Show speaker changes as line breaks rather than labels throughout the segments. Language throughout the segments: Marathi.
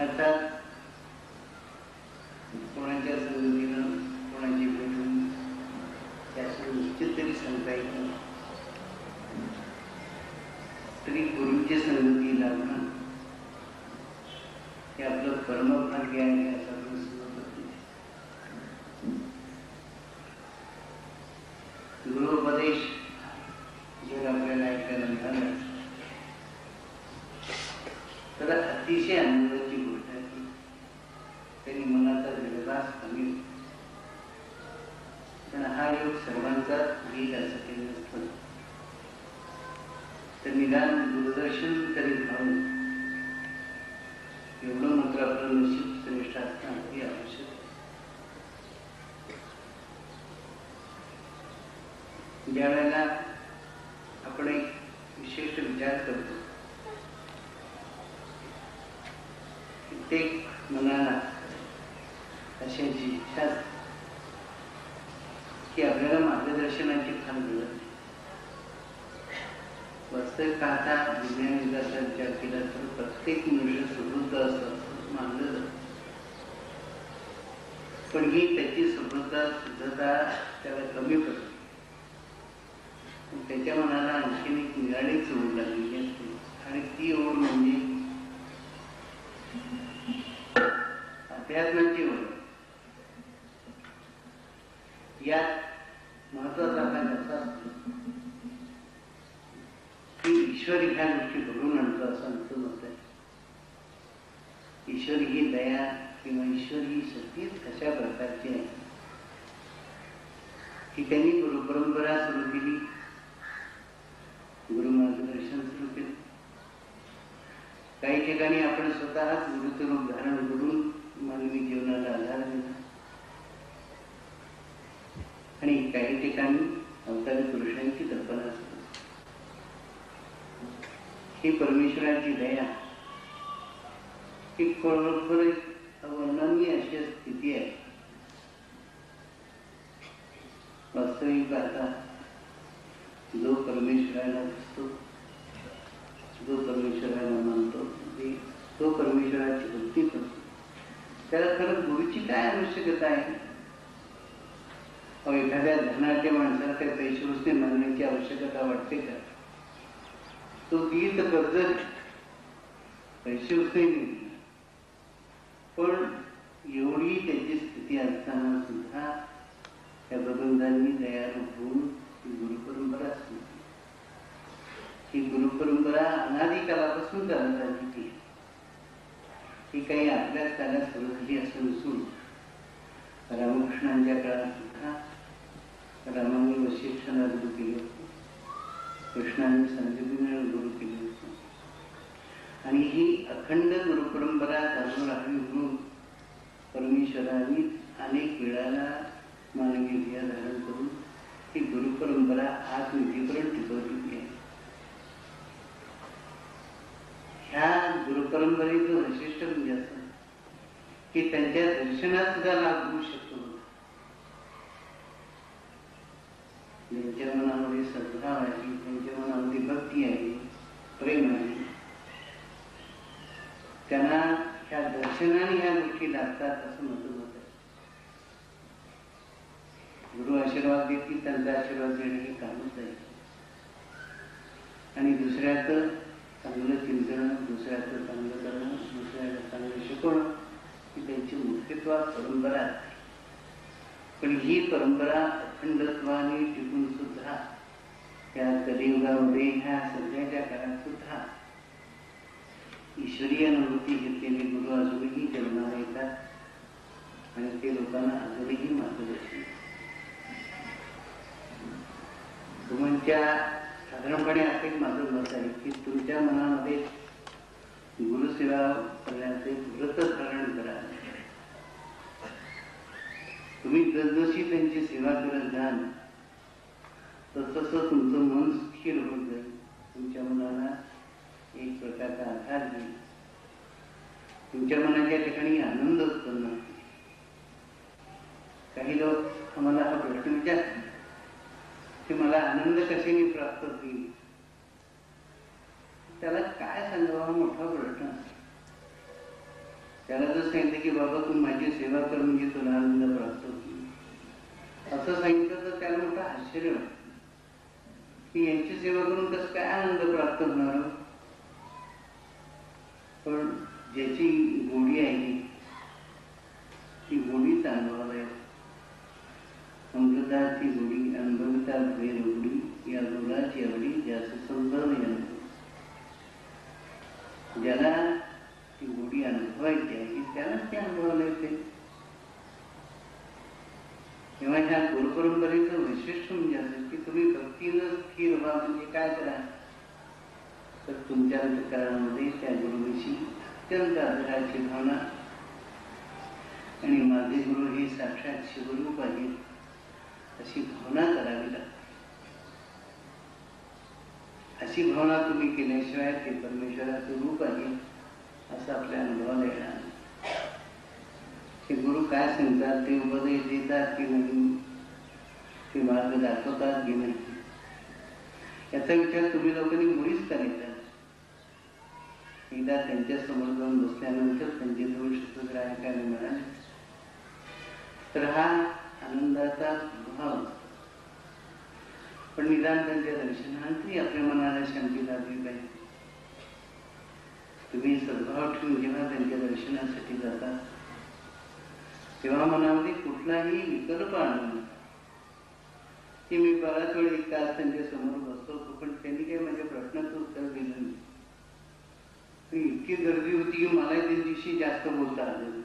आता कोणाच्या संगतीनं कोणाची भेट होईल त्याचं निश्चित तरी सांगता येईल तरी गुरुची संगती लाभणं हे आपलं कर्मभाग्य आहे असं आपण समजत नाही. गृहोपदेश जर आपल्याला ऐकायला मिळाला तर अतिशय आनंदाची गोष्ट आहे की त्यांनी मनाचा विश्वास कमी होतो. पण हा योग सर्वांचा वीज असं काही नसतं तर निदान दूरदर्शन तरी व्हावं एवढं मात्र आपलं नशीब श्रेष्ठ असणं अगदी आवश्यक आहे ज्या वेळेला आपण एक विशिष्ट विचार करतो. कित्येक मनाला अशाची इच्छा असते की आपल्याला मार्गदर्शनाची फार मिळत नाही. वास्तविक पाहता विज्ञान विकासाचा विचार केला तर प्रत्येक मनुष्य समृद्ध असं मानलं जात. पण ही त्याची समृद्धता शुद्धता त्याला कमी पडते त्याच्या मनाला आणखीन एक निराळीच ओढ लागलेली असते. आणि ती ओढ म्हणजे अध्यात्माची ओढ यात महत्त्वाचा भाग असा असतो की ईश्वर ह्या गोष्टी घडून आणतो असं आमचं मत आहे. ईश्वर ही दया किंवा ईश्वर ही शक्ती कशा प्रकारची आहे? की त्यांनी गुरुपरंपरा सुरू केली. संस्कृत काही ठिकाणी आपण स्वतःच गुरुचं धारण करून मानवी जीवनाला आधार दिला आणि काही ठिकाणी अवतारी पुरुषांची कल्पना ही परमेश्वराची दया ही खरोखर अवर्णनीय अशी स्थिती आहे. वास्तविक आता जो परमेश्वराला दिसतो जो परमेश्वराला मानतो तो परमेश्वराची भक्ती करतो. त्याला खरंच गुरुची काय आवश्यकता आहे? एखाद्या धनाच्या माणसाला काही पैसे उसने मानण्याची आवश्यकता वाटते का? तो गीत कर्ज पैसे उसने नाही. पण एवढी त्याची स्थिती असताना सुद्धा त्या भगवंतांनी तयार होऊन गुरु परंपरा सुरू ही गुरु परंपरा कालापासून चालत आलेली ही काही आपल्याच काळात सुरू झाली असं नसून रामकृष्णांच्या काळात सुद्धा रामाने वशिष्ठाला गुरु केले होते. कृष्णाने संजीवनीला गुरु केले होते. आणि ही अखंड गुरुपरंपरा चालू राहावी म्हणून परमेश्वराने अनेक वेळाला मानवी ध्येय धारण करून ही गुरुपरंपरा आज निधीपर्यंत टिकवली आहे ह्या गुरुपरंपरेचं वैशिष्ट्य म्हणजे असं की त्यांच्या दर्शनात सुद्धा लाभ होऊ शकतो. ज्यांच्या मनामध्ये सद्भाव आहे त्यांच्या मनामध्ये भक्ती आहे प्रेम आहे. त्यांना ह्या दर्शनाने ह्या गोष्टी लागतात असं म्हटलं होत गुरु आशीर्वाद देतील त्यांचा आशीर्वाद देणे हे कामच आहे. आणि दुसऱ्याचं चांगलं चिंतन दुसऱ्याचं चांगलं करणं दुसऱ्याला चांगलं शिकवणं ही त्यांची मुख्यत्वात परंपरा आहे. पण ही परंपरा अखंडत्वाने टिकून सुद्धा त्या कलियुगामध्ये ह्या सध्याच्या काळात सुद्धा ईश्वरीय अनुभूती घेतलेले गुरु अजूनही जन्माला येतात आणि ते लोकांना अजूनही मार्गदर्शन तुमच्या साधारणपणे असं एक माझं मत आहे की तुमच्या मनामध्ये गुरुसेवा करण्याचे व्रत धारण करा. तुम्ही जसजशी त्यांची सेवा करत जाल तसं तुमचं मन स्थिर होत जाईल. तुमच्या मनाला एक प्रकारचा आधार देईल. तुमच्या मनाच्या ठिकाणी आनंद उत्पन्न काही लोक आम्हाला हा प्रश्न विचारतात. की मला आनंद कशाने प्राप्त होईल? त्याला काय सांगावा मोठा प्रश्न त्याला जर सांगितलं की बाबा तू माझी सेवा कर म्हणजे तुला आनंद प्राप्त होईल. असं सांगितलं तर त्याला मोठं आश्चर्य वाटतं. की यांची सेवा करून कसं काय आनंद प्राप्त होणार हो? पण ज्याची गोडी आहे ती गोडी अनुभवाला येते. गोडी अनुभविता भय उडी या गुणाची आवडी ज्याचं समजावून अनुभव ज्याला ती गोडी अनुभवायची आहे त्यालाच ते अनुभवाला येते. तेव्हा ह्या गुरुपरंपरेचं वैशिष्ट्य म्हणजे असं की तुम्ही भक्तीनं स्थिर व्हा म्हणजे काय करा? तर तुमच्या अंतकरणामध्ये त्या गुरुविषयी अत्यंत आदराची भावना. आणि माझे गुरु हे साक्षात शिवरूप आहेत. अशी भावना करावी लागते. अशी भावना तुम्ही केल्याशिवाय ते परमेश्वराचं रूप आहे असं आपल्या अनुभवाला येणार ते गुरु काय सांगतात ते उपदेश देतात की नाही ते मार्ग दाखवतात की नाही? याचा विचार तुम्ही लोकांनी मुळीच करायचा. एकदा त्यांच्यासमोर जाऊन बसल्यानंतर त्यांचे दोन शब्द ऐकायला मिळाले तर हा आनंदाचा भाव पण निदान त्यांच्या दर्शनानंतरही आपल्या मनाला शांती लागली पाहिजे. तुम्ही सद्भाव ठेवून जेव्हा त्यांच्या दर्शनासाठी जाता तेव्हा मनामध्ये कुठलाही विकल्प आणू नका. की मी बराच वेळ एक तास त्यांच्यासमोर बसतो होतो पण त्यांनी काही माझ्या प्रश्नाचं उत्तर दिलं नाही. इतकी गर्दी होती की मला त्या दिवशी जास्त बोलता आलं नाही.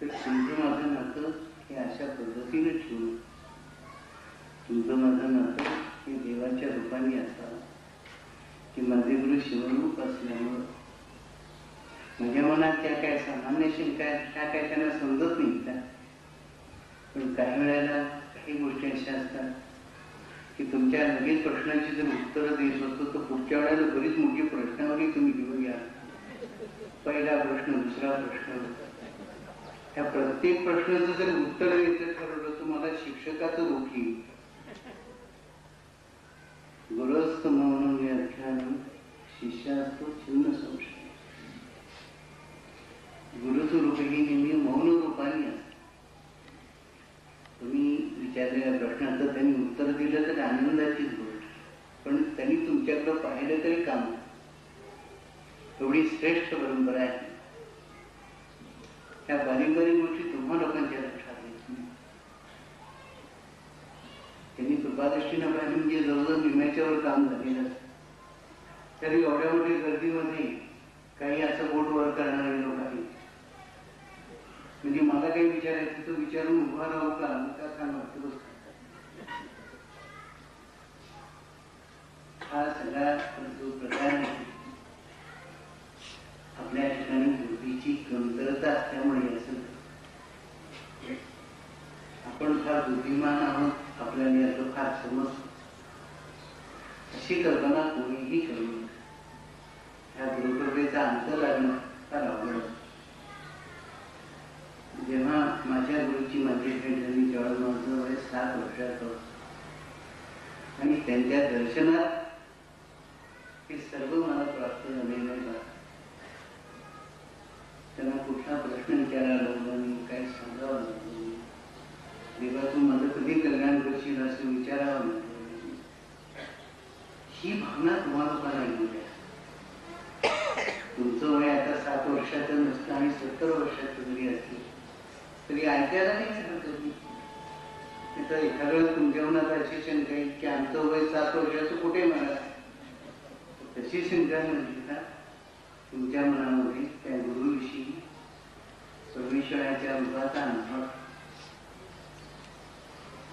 तर तुमचं माझं नातं हे अशा पद्धतीने ठेवून तुमचं माझं नातं हे देवाच्या रूपाने असावं. की माझे गुरु शिवरूप असल्यामुळं. माझ्या मनात त्या काय सामान्य शंका त्या काय त्यांना समजत नाही त्या पण काही वेळेला काही गोष्टी अशा असतात की तुमच्या लगेच प्रश्नांची जर उत्तरं देत असतो तर पुढच्या वेळेला बरीच मोठी प्रश्नावली तुम्ही घेऊन या. पहिला प्रश्न दुसरा प्रश्न. त्या प्रत्येक प्रश्नाचं जर उत्तर द्यायचं ठरवलं तुम्हाला शिक्षकाचं रूप येईल गुरस्त मौन व्याख्यान शिष्यास्तो छिन्न संशय. गुरुचं रूप हे नेहमी मौन रूपाने तुम्ही विचारलेल्या प्रश्नाचं त्यांनी उत्तर दिलं तर आनंदाचीच गोष्ट. पण त्यांनी तुमच्याकडं पाहिलं तरी काम एवढी श्रेष्ठ परंपरा आहे. त्या बारीक बारीक गोष्टी तुम्हा लोकांच्या लक्षात येत नाही. त्यांनी कृपादृष्टीनं पाहिजे म्हणजे जवळजवळ विम्याच्यावर काम झालेलं असतं. तरी एवढ्या मोठ्या गर्दीमध्ये काही असं बोट वर करणारे लोक आहेत. म्हणजे मला काही विचारायचं तो विचारून उभा राहू का? का छान वाटतो हा सगळा जो प्रकार आहे आपल्या ठिकाणी बुद्धीची कमतरता असल्यामुळे असं आपण फार बुद्धिमान आहोत आपल्याला याचं फार समजतो अशी कल्पना कोणीही करू नये. ह्या गुरुकृपेचा अंत लागणं फार अवघड जेव्हा माझ्या गुरुची माझी भेट झाली जेव्हा माझं वय सात वर्षाचं आणि त्यांच्या दर्शनात हे सर्व मला प्राप्त झालेलं आहे. त्यांना कुठला प्रश्न विचारायला लागलो नाही काही समजावं लागलं. देवा तू माझं कधी कल्याण करशील असं विचारावं लागलं. ही भावना तुम्हाला पण ऐकू तुमचं वय आता सात वर्षाचं नसतं आणि सत्तर वर्षाचं जरी असलं तरी ऐकायला नाही सांगत तिथं एखाद्या वेळेस तुमच्या मनात अशी शंका येईल की आमचं वय सात वर्षाचं कुठे म्हणा तशी शंका नाही. तुमच्या मनामध्ये त्या गुरुविषयी परमेश्वराच्या रूपाचा अनुभव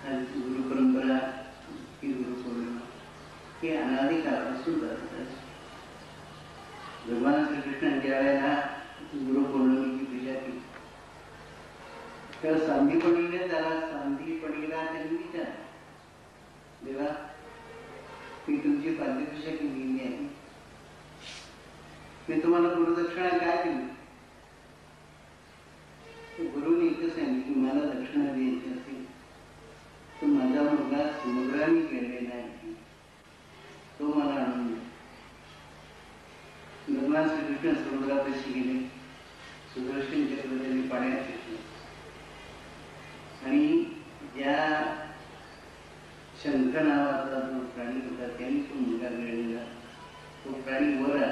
हा गुरु परंपरा ही गुरु पौर्णिमा ही अनादी काळापासून चालत आहे भगवान श्रीकृष्णांच्या वेळेला गुरु पौर्णिमेची पूजा केली तर सांदीपणीने त्याला सांदीपणीला त्यांनी विचार देवा मी तुमची पाठ्यदशा केलेली आहे मी तुम्हाला गुरुदक्षिणा काय दिली? गुरुने एकच सांगितलं मला दक्षिणा द्यायची असेल तर माझा मुलगा इंद्राने केलेला आहे. तो मला आणून भगवान श्रीकृष्ण समुद्रापाशी गेले. सुदर्शन चक्र त्यांनी पाण्यात घेतलं आणि ज्या शंख नावाचा जो प्राणी होता त्यांनी तो मुलगा मिळलेला तो प्राणी वर आला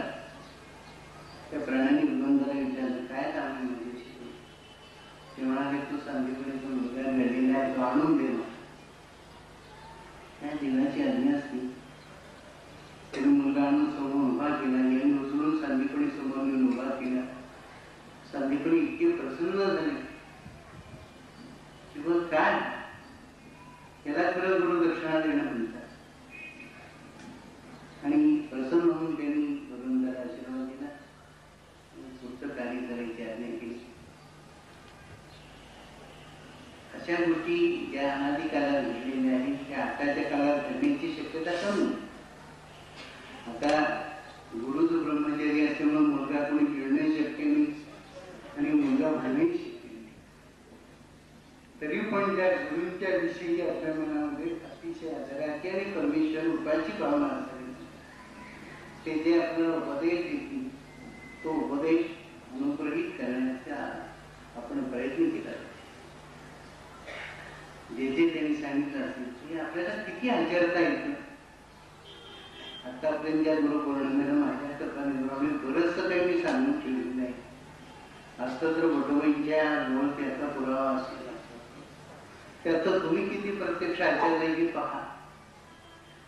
त्या प्राण्याने विनंदाला विचारलं काय काम आहे माझ्याशी ते म्हणाले तू सांगितलं तो मुलगा मिळलेला आहे तो आणून दे मला. त्या देवाची आज्ञा असते त्याने मुलगा आणून समोर उभा केला यांनी उचलून सांदीपणी समोर येऊन उभा केला सांदीपणी इतके प्रसन्न झाले की बघ काय याला खरं गुरुदक्षिणा देणं म्हणतात आणि प्रसन्न होऊन त्यांनी वरुणला आशीर्वाद दिला आणि पुढचं कार्य करायची आज्ञा केली अशा गोष्टी ज्या अनादी काळात घडलेल्या आहेत त्या आताच्या काळात घडण्याची शक्यता कमी आहे. आता गुरुच ब्रह्मचारी असल्यामुळे मुलगा कोणी खेळणं शक्य नाही आणि मुलगा भांडणंही शक्य नाही तरी पण त्या गुरूंच्या विषयी आपल्या मनामध्ये अतिशय आदराची आणि परमेश्वर रूपाची भावना असावी ते जे आपल्याला उपदेश देतील तो उपदेश अनुग्रहित करण्याचा आपण प्रयत्न केला जे जे त्यांनी सांगितलं असेल की आपल्याला किती आचरता येतं आतापर्यंत ज्या गुरुपौर्णिमेला माझ्या कथाने बरंचसं काही मी सांगून ठेवलेलं नाही असतं तर वटोबाईंच्या जवळ त्याचा पुरावा असेल त्याचं तुम्ही किती प्रत्यक्ष आचार्य हे पहा.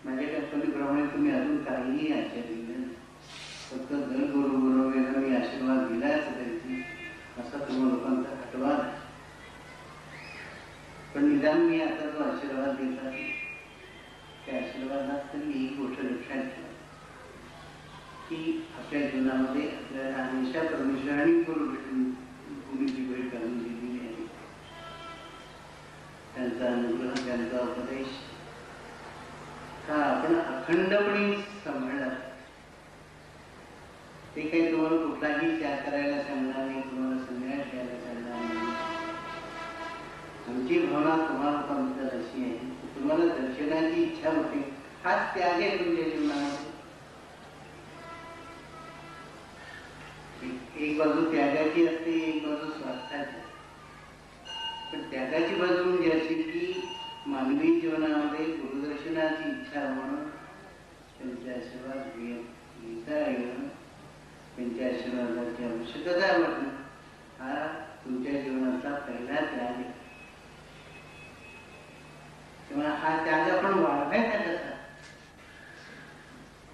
म्हणजे माझ्या कल्पनेप्रमाणे तुम्ही अजून काहीही आचार्य नाही. फक्त दर गुरु गुरुवेला मी आशीर्वाद दिलाच त्यांची असा तुम्हा लोकांचा हटवा पण निदान मी आता जो आशीर्वाद देत आहे त्या आशीर्वादात तरी ही गोष्ट लक्षात ठेवा. की आपल्या जीवनामध्ये आपल्याला हमेशा परमेश्वराने गुरु भेटून गुरुची भेट करून दिलेली आहे. त्यांचा अनुग्रह त्यांचा उपदेश. हा आपण अखंडपणे सांभाळला ते काही तुम्हाला कुठलाही त्याग करायला सांगणार नाही तुम्हाला संन्यास घ्यायला सांगणार नाही. आमची भावना तुम्हाला अशी आहे. तुम्हाला दर्शनाची इच्छा होती. हाच त्याग आहे तुमच्या जीवनामध्ये. आशीर्वादाची आवश्यकता वाटणं हा तुमच्या जीवनाचा पहिला त्याग आहे तेव्हा हा त्याग आपण वाढवायचा कसा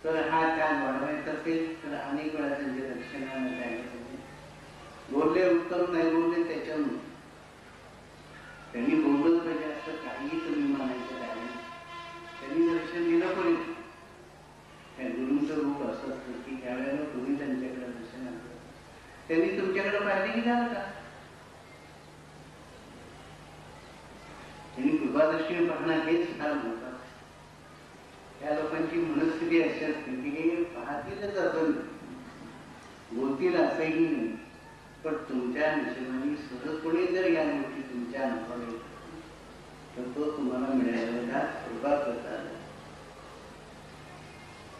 तर हा त्याग वाढवायचा असेल तर अनेक वेळा त्यांच्या दक्षिणाला द्यायला बोलले उत्तम नाही बोलले त्याच्यावर त्यांनी बोललंच पाहिजे असं काहीही तुम्ही म्हणायचं नाही. त्यांनी दर्शन दिलं पाहिजे त्या गुरुंचं रूप असं असतं की त्यावेळेला तुम्ही त्यांच्याकडे दर्शन आणलं त्यांनी तुमच्याकडे पाहिजे की झालं का त्यांनी कृपादृष्टीने पाहणं हेच फार महत्वाचं त्या लोकांची मनस्थिती अशी असते की हे पाहतीलच अजून बोलतील असंही नाही. पण तुमच्या निशेबाने सहजपणे जर या गोष्टी तुमच्या अनुभव तर तो तुम्हाला मिळालेला कृपा प्रसाद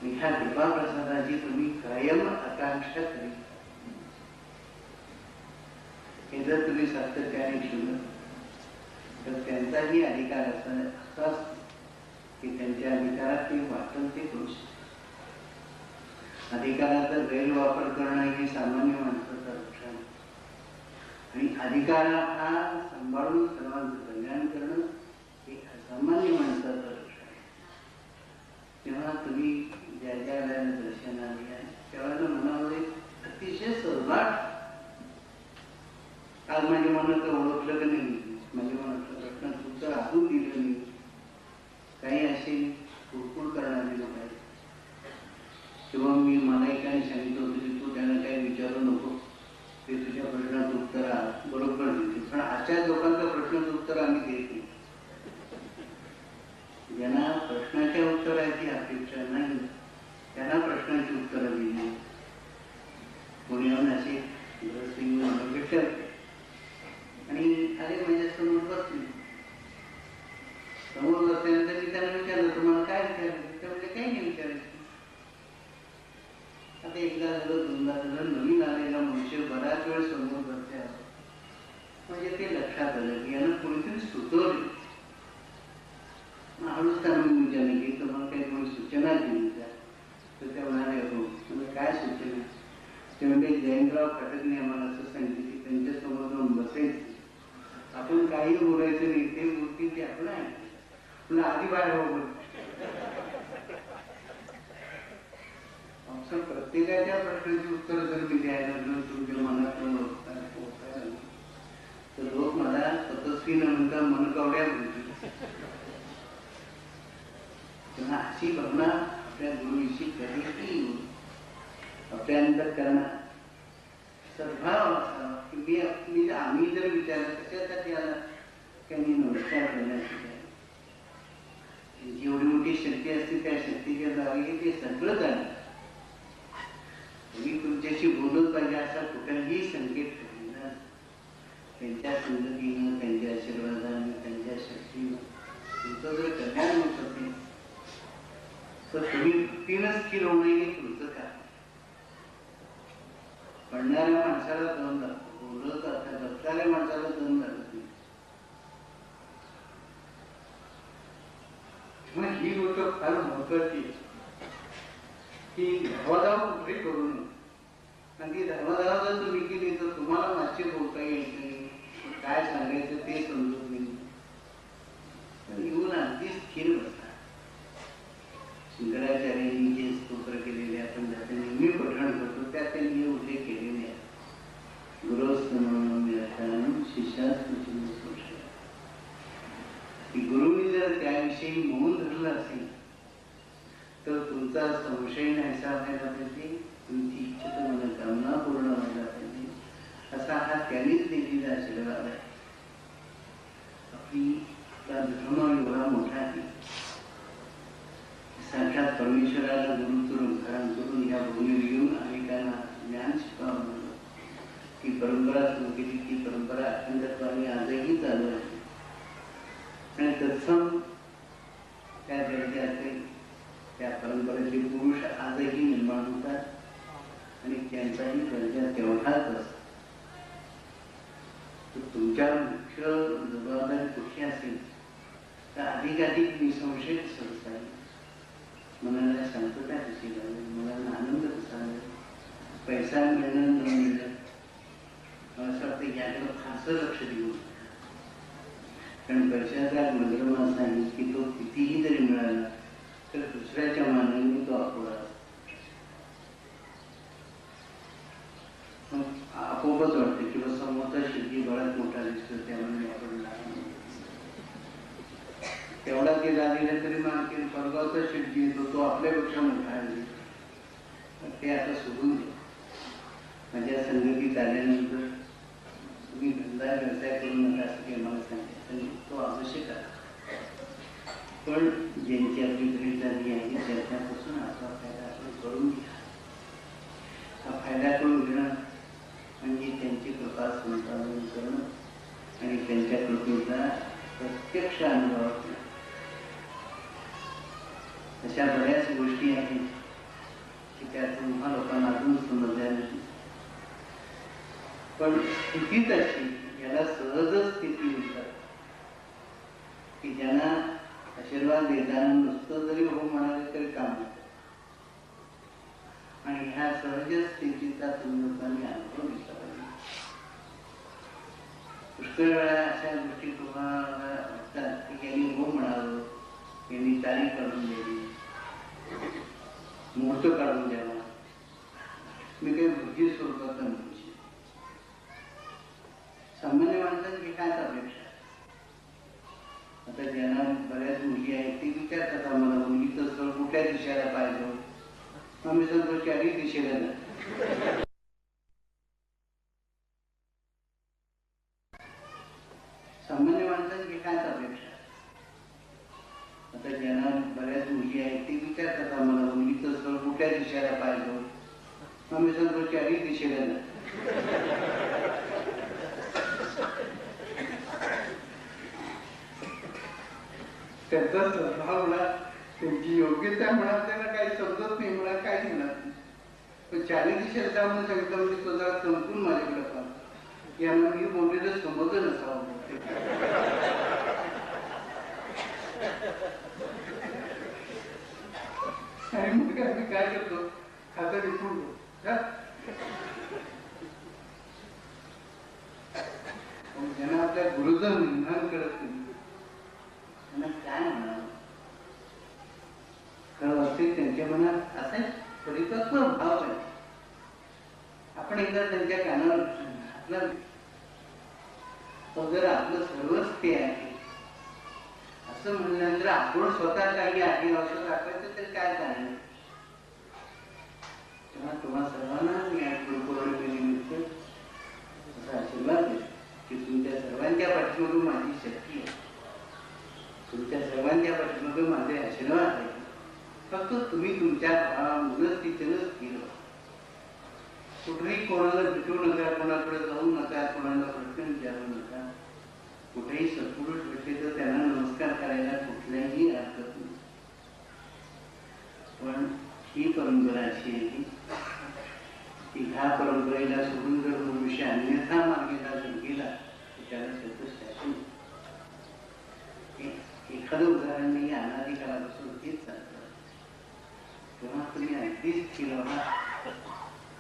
ह्या कृपा प्रसादाची तुम्ही कायम आकांक्षा करीत हे जर तुम्ही सातत्याने ठेवलं तर त्यांचाही अधिकार असा असा असतो की त्यांच्या अधिकारात ते वाटून ते करू शकतात. अधिकाराचा गैरवापर करणं हे सामान्य माणसाचं लक्षण आणि अधिकार हा सांभाळून सर्वांचं कल्याण करणं हे असामान्य माणसाचं लक्षण आहे. तेव्हा तुम्ही ज्या ज्या वेळेला दर्शनाला या त्यावेळेला मनामध्ये अतिशय सर्वात माझ्या मनाचं ओळखलं का नाही? माझ्या मनातलं प्रश्न तुमचं अजून दिलं नाही. काही असे कुरकुर करणारे लोक आहेत. किंवा मी मलाही काय सांगितलं होतं की तू त्यांना काही विचारू नको. ते तुझ्या प्रश्नात उत्तर आ- बरोबर देते पण अशा लोकांचं प्रश्नाचं उत्तर आम्ही देत नाही ज्यांना प्रश्नाच्या उत्तराची अपेक्षा नाही त्यांना प्रश्नाची उत्तरं दिली कोणी येऊन असे भरतसिंग म्हणून भेटत आणि अरे माझ्यासमोर बसले समोर बसल्यानंतर मी त्यांना विचारलं झालं दोनदा झालं नवीन आलेला मनुष्य बराच वेळ समोर बसते म्हणजे ते लक्षात आलं की यानं कोणीतरी सुचवले मग हळूच त्यांना मी विचारलं की तुम्हाला काही कोणी सूचना केली का तर त्या म्हणाले हो म्हणजे काय सूचना ते म्हणजे जयंतराव खटकने आम्हाला असं सांगितलं की त्यांच्यासमोर जाऊन बसायचं आपण काही बोलायचं नाही ते मूर्ती ते आपण आहे तुला आधी बाहेर हो बोल आमचं प्रत्येकाच्या प्रश्नाची उत्तर जर मी द्यायला लागलो तुमच्या मनात पोहोचायला लागलो, तर लोक मला तपस्वी न म्हणता मनकवड्या म्हणतील तेव्हा अशी भावना आपल्या गुरुविषयी कधीही येऊ नये. आपल्या अंतकरणात सद्भाव असावा की मी मी आम्ही जर विचारलं कशासाठी आला त्यांनी नमस्कार करण्यासाठी आला. जेवढी मोठी शक्ती असते त्या शक्तीच्या द्वारे ते सगळं जाणं मी तुमच्याशी बोलत पाहिजे असा कुठलाही संकेत ठेवलेला त्यांच्या संगतीनं त्यांच्या आशीर्वादानं त्यांच्या शक्तीनं तुमचं जर कल्याण होत असेल तर तुम्ही तीनच किलो नाही हे तुमचं काय पडणाऱ्या माणसाला दम लागतो बोलत आता बसणाऱ्या माणसाला दम लागत नाही मग ही गोष्ट फार महत्वाची आहे. की धर्मादाव कुठे करू नये कारण की धर्मादाव जर तुम्ही केली तर तुम्हाला मागचे बोलता यायचं नाही काय सांगायचं ते समजत नाही तर येऊन अगदी स्थिर बसता शंकराचार्यांनी जे स्तोत्र केलेले आपण ज्याचे नेहमी पठण करतो त्यात त्यांनी हे उल्लेख केलेले आहे गुरुस्तम शिष्यास्तुची की गुरुनी जर त्याविषयी मौन धरलं असेल तर तुमचा संशय नाहीसा व्हायला पाहिजे तुमची इच्छित मनोकामना पूर्ण व्हायला पाहिजे असा हा त्यांनीच दिलेला आशीर्वाद आहे आपली आपला धर्म एवढा मोठा आहे साक्षात परमेश्वराला गुरुचं धारण करून या भूमीवर येऊन अनेकांना ज्ञान शिकवावं लागलं. ती परंपरा सुरू केली ती परंपरा अखंडत्वाने आजही चालू आहे आणि तत्सम त्या दर्जाचे त्या परंपरेचे पुरुष आजही निर्माण होतात आणि त्यांचाही त्यांच्या तेवढाच असतो तुमच्या मुख्य जबाबदारी कुठली असेल तर अधिकाधिक निसंशय संस्था मनाला शांतता कशी लागेल मुलांना आनंद कसा लागेल पैसा मिळणं न मिळणं मला असं वाटतं याकडे फारसं लक्ष देऊ कारण पैशाचा गुणधर्म असा आहे की तो कितीही जरी मिळाला तर दुसऱ्याच्या मानाने तो अपुरा असतो. मग आपोआपच वाटते किंवा समोरचा शिल्पी बराच मोठा दिसतो त्यामुळे आपण तेवढा केला दिला तरी मग आणखी स्वर्गाचा शिल्पी येतो तो आपल्यापेक्षा मोठा आहे. ते आता सोडून दे. म्हणजे माझ्या संगतीत आल्यानंतर तुम्ही धंदा व्यवसाय करून नका असं काही मला सांगितलं तो आवश्यक आहे. पण ज्यांची आपली भेट झाली आहे त्यांच्यापासून आता फायदा आपण करून घ्या. हा फायदा करून घेणं म्हणजे त्यांची कृपा संपादन करणं आणि त्यांच्या कृपेचा प्रत्यक्ष अनुभव अशा बऱ्याच गोष्टी आहेत की त्या तुम्हा लोकांना अजून समजल्या नाही पण स्थितीच अशी याला सहजच स्थिती म्हणतात की ज्यांना आशीर्वाद देताना नुसतं जरी हो म्हणाले तरी काम आणि ह्या सहज स्थितीचा तुम्ही लोकांनी अनुभव घेतला पाहिजे पुष्कळ वेळा अशा हो म्हणावं यांनी तारीख काढून द्यावी मुहूर्त काढून द्यावा मी काही भुजी स्वरूपात म्हणूची सामान्य माणसांची काय अपेक्षा आता ज्यांना बऱ्याच मुली आहेत ते विचारतात आम्हाला मुलीचं स्थळ कुठल्या दिशेला पाहिजे आम्ही सांगतो चारही दिशेला जा सामान्य माणसांची काय अपेक्षा आता ज्यांना बऱ्याच मुली आहेत ते विचारतात आम्हाला मुलीचं स्थळ कुठल्या दिशेला पाहिजे आम्ही सांगतो चारही दिशेला जा त्याचा स्वभाव म्हणा त्यांची योग्यता म्हणा त्यांना काही समजत नाही म्हणा काही म्हणा नाही पण चाळीस शब्दा म्हणून सांगितलं म्हणजे तो जरा चमकून माझ्याकडे पाहतो यांना मी बोललेलं समजलं नसावं आणि मग काय मी काय करतो खाता विसरून ज्यांना करत नाही त्यांना काय म्हणावं खरं असे त्यांच्या मनात असे परिपक्व भाव आहे आपण एकदा त्यांच्या कानावर तो जर आपलं सर्वच ते आहे असं म्हणल्यानंतर आपण स्वतः काही आहे असं दाखवायचं तर काय कारण तेव्हा तुम्हा सर्वांना या असा आशीर्वाद देतो की तुमच्या सर्वांच्या पाठीमागून माझी शक्ती आहे. तुमच्या सर्वांच्या पाठीमागून माझे आशीर्वाद आहे. फक्त तुम्ही तुमच्या भावामधूनच तिथेच स्थिर कुठेही कोणाला भेटू नका कोणाकडे जाऊ नका कोणाला प्रश्न विचारू नका. कुठेही सत्पुरुष भेटले तर त्यांना नमस्कार करायला कुठल्याही हरकत नाही. पण ही परंपरा अशी आहे की ह्या परंपरेला सोडून जर मनुष्य अन्यथा मार्गेला जर गेला तर त्याला एखादं उदाहरण मी अनाधिकारापासून तेच सांगतो तेव्हा तुम्ही अगदीच स्थिर व्हा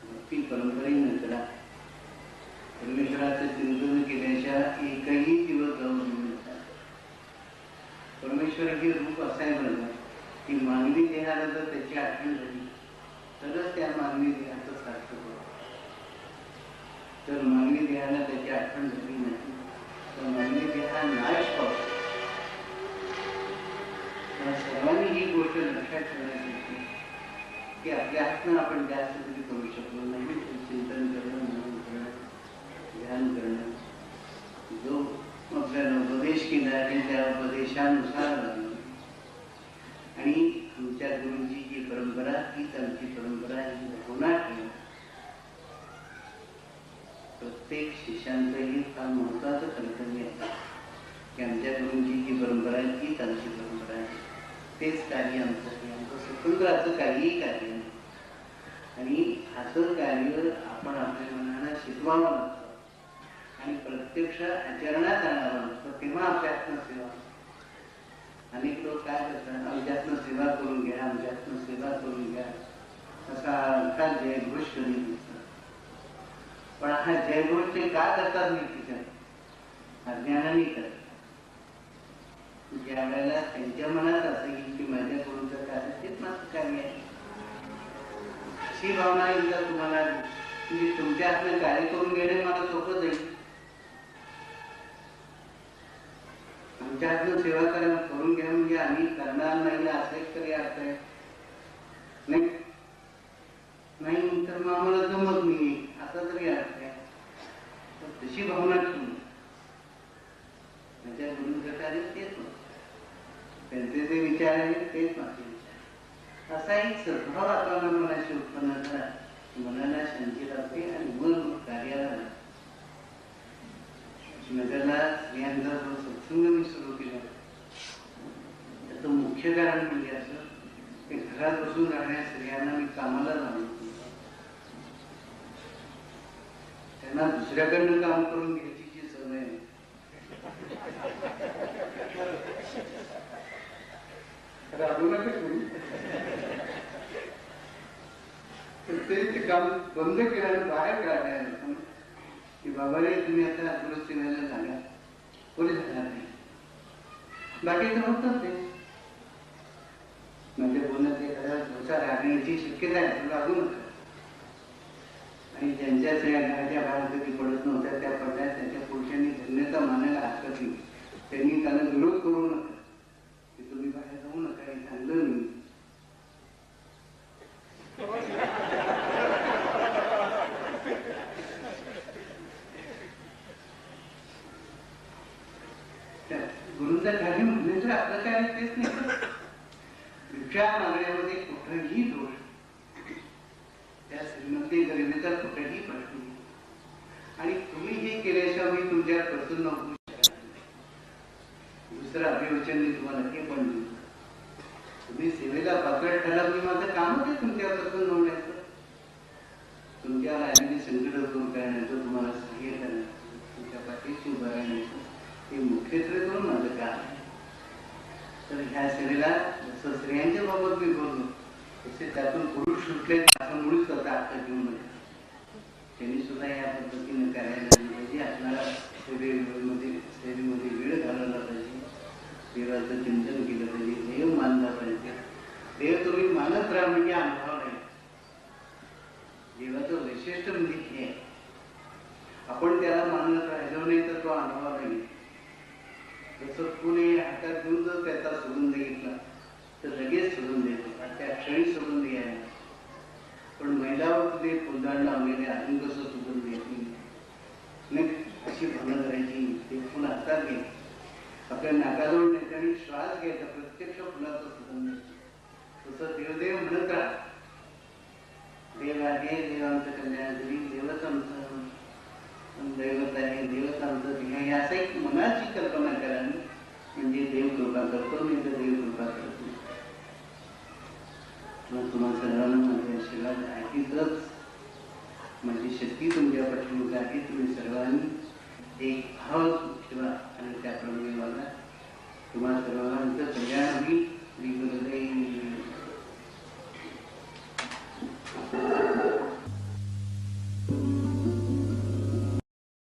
भक्ती परंपरेनंतर परमेश्वराचं चिंतन केल्याच्या एकही दिवस जाऊन मिळतात परमेश्वर हे रूप असायला म्हणलं की मानवी देहाला जर त्याची आठवण झाली तरच त्या मानवी देहाचं सार्थक होतं तर मानवी देहाला त्याची आठवण झाली नाही. तर नाश पावतो सर्वांनी ही गोष्ट लक्षात ठेवण्याची की आपल्या हातनं आपण जास्त कधी करू शकलो नाही चिंतन करणं मनन करणं ध्यान करणं जो आपल्याला उपदेश केला आणि त्या उपदेशानुसार आणि आमच्या गुरुची परंपरा तीच आमची परंपरा ही होणार प्रत्येक शिष्यांचं हे फार महत्वाचं कर्तव्य आहे की आमच्या गुरुंची जी परंपरा आहे तीच आमची परंपरा आहे. तेच कार्य आमचं आमचं स्वतंत्र असं काहीही कार्य नाही आणि असं कार्य आपण आपल्या मनाला शिकवावं लागतं. आणि प्रत्यक्ष आचरणात आणावं लागतं. तेव्हा आपल्या सेवा अनेक लोक काय करतात आमच्यातनं सेवा करून घ्या आमच्यातनं सेवा करून घ्या. असा अर्थात जयघोष कधी दिसतात पण हा जयघोष ते का करतात मी तिच्या अज्ञानाने करतात. ज्या वेळेला त्यांच्या मनात असेल की माझ्या गुरुचं कार्य तेच माझं कार्य आहे. अशी भावना एकदा तुम्हाला? मी तुमच्या हातनं कार्य करून घेणे मला सोपं जाईल. आमच्या हातनं सेवा करा करून घ्या म्हणजे आम्ही करणार नाही असं एक तरी अर्थ आहे. नाही. नाही तर मग आम्हाला जमत नाही. असा तरी अर्थ आहे. तर तशी भावना तुम्ही माझ्या गुरुचं कार्य तेच होतं. त्यांचे जे विचार आहेत तेच माझे विचार असा एक सद्भाव आपण मनाशी उत्पन्न करा मनाला शांती लागते आणि मन कार्याला नगरला स्त्रियांचा जो सत्संग मी सुरू केला त्याचं मुख्य कारण म्हणजे असं की घरात बसून राहण्या स्त्रियांना मी कामाला लावलं त्यांना दुसऱ्याकडनं काम करून घ्यायची जी सवय आहे. राबू नका कोणी. तर ते काम बंद केल्यानं बाहेर काढायला की बाबा रे तुम्ही आता दुरुस्ती व्हायला झाला कोणी झाला नाही बाकीचं होतं ते म्हणजे बोलण्यात एखाद्या संसार राहण्याची शक्यता आहे तुला लागू नका आणि ज्यांच्या स्त्रिया घराच्या बाहेर कधी पडत नव्हत्या त्या पडल्या त्यांच्या पुरुषांनी धन्यता मानायला हरकत नाही त्यांनी त्यांना विरोध करू नका तुम्ही बाहेर जाऊ नका हे तर आपलं तेच नाही भिक्षा मागण्यामध्ये कुठलाही दोष त्या गरिबीचा कुठेही प्रश्न आणि तुम्ही हे केल्याशिवाय मी तुमच्या प्रसन्न होऊ दुसरं अभिवचन मी तुम्हाला हे पण देऊ. तुम्ही सेवेला पात्र ठरला मी माझं कामच आहे तुमच्या प्रसन्न होण्याचं? तुमच्या आलेली संकट दूर करण्याचं तुम्हाला सहाय्य करण्याचं तुमच्या पाठीशी उभं राहण्याचं हे मुख्यत्वे करून माझं काम आहे. तर ह्या सेवेला जसं स्त्रियांच्या बाबत मी बोललो तसे त्यातून पुरुष सुटले असं मुळीच होता आता म्हणजे त्यांनी सुद्धा या पद्धतीने करायला पाहिजे. आपल्याला सेवेमध्ये सेवेमध्ये वेळ घालवला पाहिजे. देवाचं चिंतन केलं पाहिजे. देव मानला पाहिजे. देव तुम्ही मानत राहा म्हणजे अनुभव नाही. देवाचं वैशिष्ट्य म्हणजे हे. आपण त्याला मानत राहिलो नाही तर तो अनुभव नाही. जसं कुणी हातात घेऊन जर त्याचा सुगंध घेतला तर लगेच सोडून देतो. आणि त्या क्षणी सोडून द्यायला. पण महिलावर ते फुलदान लावलेले अजून कसं सोडून येत नाही नाही अशी भावना करायची ते फुल हातात घ्यायचं आपल्या नाकाजवळ त्याच्याने श्वास घ्यायचा प्रत्यक्ष फुलाचा सुगंध तसं देवदेव म्हणत राहा देव आहे देव कल्याण करी देवच आमचं दैवत आहे देवच आमचं ध्येय आहे. असं एक मनाची कल्पना करा म्हणजे देव कृपा करतो मी तर देव कृपा करतो मग तुम्हा सर्वांना माझ्या आशीर्वाद आहेतच. माझी शक्ती तुमच्या पाठीमध्ये आहे. तुम्ही सर्वांनी एक भाव ठेवा. ಕಾರ್ಯಕ್ರಮದಲ್ಲಿ ಬಂದ ಸುಮಾರು ಅಂತ ಸರಿಯಾಗಿ ಈಗಲೇ Thank you.